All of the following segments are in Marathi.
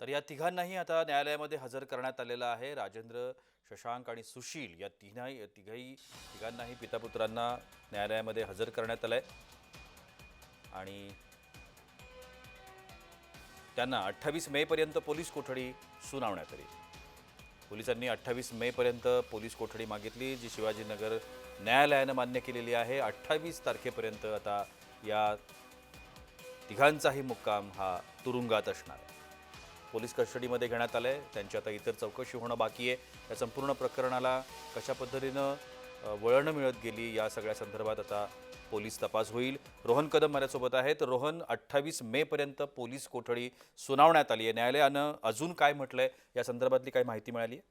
तर या तिघांनाही आता न्यायालयामध्ये हजर करण्यात आलेलं आहे. राजेंद्र शशांक आणि सुशील या तिघाही तिघाही तिघांनाही पितापुत्रांना न्यायालयामध्ये हजर करण्यात आलं आहे आणि त्यांना अठ्ठावीस मेपर्यंत पोलीस कोठडी सुनावण्यात आली. पोलिसांनी अठ्ठावीस मेपर्यंत पोलीस कोठडी मागितली जी शिवाजीनगर न्यायालयानं मान्य केलेली आहे. अठ्ठावीस तारखेपर्यंत आता या तिघांचाही मुक्काम हा तुरुंगात असणार आहे. पोलीस कस्टडीमध्ये घेण्यात आलं आहे त्यांची आता इतर चौकशी होणं बाकी आहे. या संपूर्ण प्रकरणाला कशा पद्धतीनं वळणं मिळत गेली या सगळ्या संदर्भात आता पोलीस तपास होईल. रोहन कदम माझ्यासोबत आहेत. रोहन अठ्ठावीस मेपर्यंत पोलीस कोठडी सुनावण्यात आली आहे. न्यायालयानं अजून काय म्हटलं आहे या संदर्भातली काही माहिती मिळाली आहे?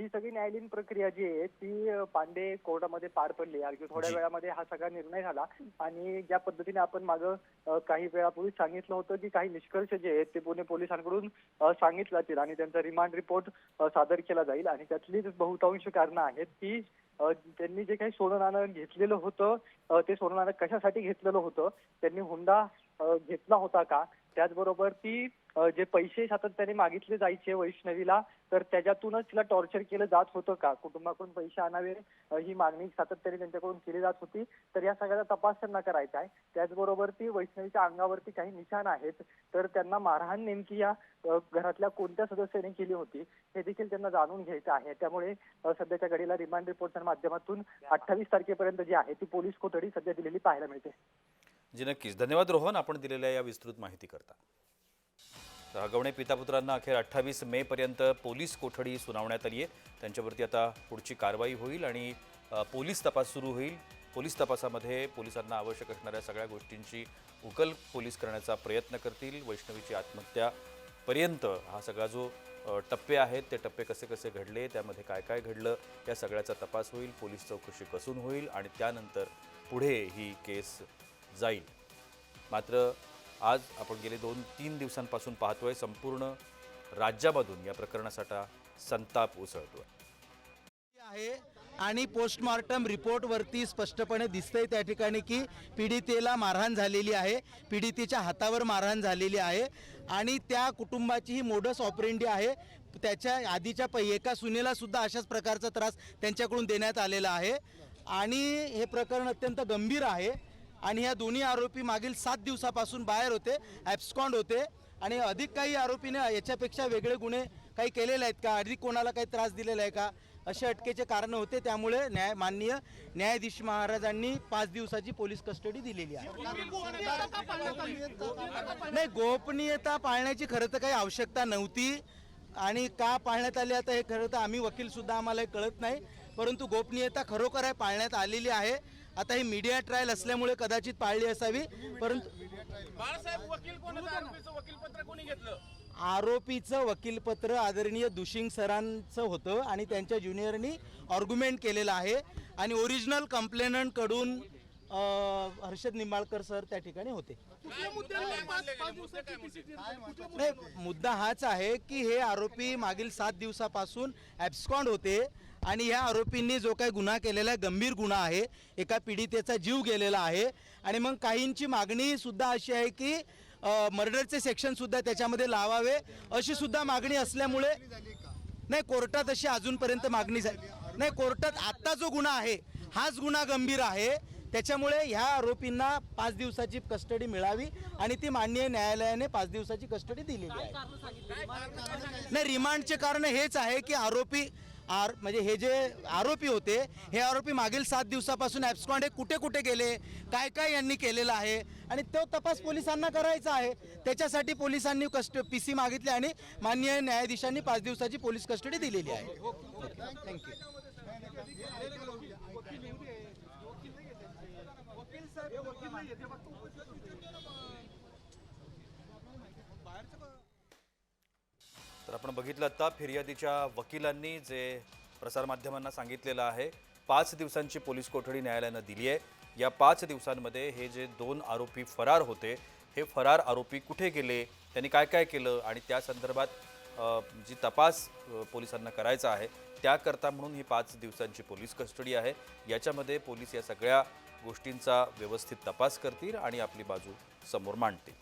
ही सगळी न्यायालयीन प्रक्रिया जी आहे ती पांडे कोर्टामध्ये पार पडली. अगदी थोड्या. वेळामध्ये हा सगळा निर्णय झाला. आणि ज्या पद्धतीने आपण मागं काही वेळापूर्वी सांगितलं होतं की काही निष्कर्ष जे आहेत ते पुणे पोलिसांकडून सांगितलं जातील आणि त्यांचा रिमांड रिपोर्ट सादर केला जाईल. आणि त्यातलीच बहुतांश कारणं आहेत की अ, त्यांनी जे काही सोनं नाणं घेतलेलं होतं ते सोनं नाणं कशासाठी घेतलेलं होतं? त्यांनी हुंडा घेतला होता का? त्याचबरोबर ती जे पैसे सातत्याने मागितले जायचे वैष्णवीला तर त्याच्यातूनच तिला टॉर्चर केलं जात होतं का? कुटुंबाकडून पैसे आणावे ही मागणी सातत्याने त्यांच्याकडून केली जात होती. तर या सगळ्याचा तपास त्यांना करायचा आहे. त्याचबरोबर ती वैष्णवीच्या अंगावरती काही निशाण आहेत तर त्यांना मारहाण नेमकी या घरातल्या कोणत्या सदस्याने केली होती हे देखील त्यांना जाणून घ्यायचं आहे. त्यामुळे सध्याच्या घडीला रिमांड रिपोर्टच्या माध्यमातून अठ्ठावीस तारखेपर्यंत जी आहे ती पोलीस कोठडी सध्या दिलेली पाहायला मिळते. जी नक्कीच. धन्यवाद रोहन आपण दिलेल्या या विस्तृत माहिती करता. हगवणे पितापुत्रांना अखेर अठ्ठावीस मेपर्यंत पोलीस कोठडी सुनावण्यात आली आहे त्यांच्यावरती आता पुढची कारवाई होईल आणि पोलीस तपास सुरू होईल. पोलीस तपासामध्ये पोलिसांना आवश्यक असणाऱ्या सगळ्या गोष्टींची उकल पोलीस करण्याचा प्रयत्न करतील. वैष्णवीची आत्महत्यापर्यंत हा सगळा जो टप्पे आहेत ते टप्पे कसे कसे घडले त्यामध्ये काय काय घडलं या सगळ्याचा तपास होईल. पोलीस चौकशी कसून होईल आणि त्यानंतर पुढे ही केस जाईल मात्र आज आपण गेले दोन तीन दिवसांपासून पाहतोय संपूर्ण राज्यामधून या प्रकरणासाठी संताप उसळतोय. आहे आणि पोस्टमॉर्टम रिपोर्टवरती स्पष्टपणे दिसतंय त्या ठिकाणी की पीडितेला मारहाण झालेली आहे पीडितेच्या हातावर मारहाण झालेली आहे आणि त्या कुटुंबाची ही मोडस ऑपरेंडी आहे. त्याच्या आधीच्या पै एका सुनेला सुद्धा अशाच प्रकारचा त्रास त्यांच्याकडून देण्यात आलेला आहे. आणि हे प्रकरण अत्यंत गंभीर आहे. आणि ह्या दोन्ही आरोपी मागील सात दिवसापासून बाहेर होते ॲब्स्कॉन्ड होते. आणि अधिक काही आरोपीने याच्यापेक्षा वेगळे गुन्हे काही केलेले आहेत का? अधिक कोणाला काही त्रास दिलेला आहे का? असे अटकेचे कारण होते. त्यामुळे न्याय माननीय न्यायाधीश महाराजांनी पाच दिवसाची पोलीस कस्टडी दिलेली आहे. नाही गोपनीयता पाळण्याची खरं तर काही आवश्यकता नव्हती. आणि का पाळण्यात आली आता हे खरं तर आम्ही वकीलसुद्धा आम्हाला कळत नाही. परंतु गोपनीयता खरोखर आहे पाळण्यात आलेली आहे. आता ही मीडिया ट्रायल असल्यामुळे कदाचित पाळली असावी परंतु बाळासाहेब वकील कोण होता? आरोपीचं वकीलपत्र कोणी घेतलं? आरोपीचं वकीलपत्र आदरणीय दुशिंग सरांचं होतं आणि त्यांच्या ज्युनियरनी ऑर्ग्युमेंट केलेलं आहे. आणि ओरिजिनल कंप्लेनंटकडून हर्षद निंबाळकर सर त्या ठिकाणी होते. नाही? मुद्दा हाच आहे की हे आरोपी मागील सात दिवसापासून ॲब्स्कॉन्ड होते. आणि ह्या आरोपींनी जो काही गुन्हा केलेला आहे गंभीर गुन्हा आहे एका पीडितेचा जीव गेलेला आहे. आणि मग काहींची मागणीसुद्धा अशी आहे की मर्डरचे सेक्शनसुद्धा त्याच्यामध्ये लावावे अशी सुद्धा मागणी असल्यामुळे नाही कोर्टात अशी अजूनपर्यंत मागणी झाली. नाही कोर्टात आत्ता जो गुन्हा आहे हाच गुन्हा गंभीर आहे. त्याच्यामुळे ह्या आरोपींना पाच दिवसाची कस्टडी मिळावी आणि ती माननीय न्यायालयाने पाच दिवसाची कस्टडी दिलेली आहे. नाही रिमांडचे कारण हेच आहे की आरोपी आर म्हणजे हे जे आरोपी होते हे आरोपी मागील सात दिवसापासून ॲब्स्कॉन्ड हे कुठे कुठे गेले? काय काय यांनी केलेलं आहे? आणि तो तपास पोलिसांना करायचा आहे. त्याच्यासाठी पोलिसांनी कस्ट पी सी मागितले आणि माननीय न्यायाधीशांनी पाच दिवसाची पोलीस कस्टडी दिलेली आहे. थँक्यू तर आपण बघितलं आता फिर्यादीच्या वकिलांनी जे प्रसारमाध्यमांना सांगितलेलं आहे पाच दिवसांची पोलीस कोठडी न्यायालयानं दिली आहे. या पाच दिवसांमध्ये हे जे दोन आरोपी फरार होते हे फरार आरोपी कुठे गेले त्यांनी काय काय केलं आणि त्या संदर्भात जी तपास पोलिसांना करायचा आहे त्याकरता म्हणून ही पाच दिवसांची पोलीस कस्टडी आहे. याच्यामध्ये पोलीस या सगळ्या गोष्टींचा व्यवस्थित तपास करतील आणि आपली बाजू समोर मांडतील.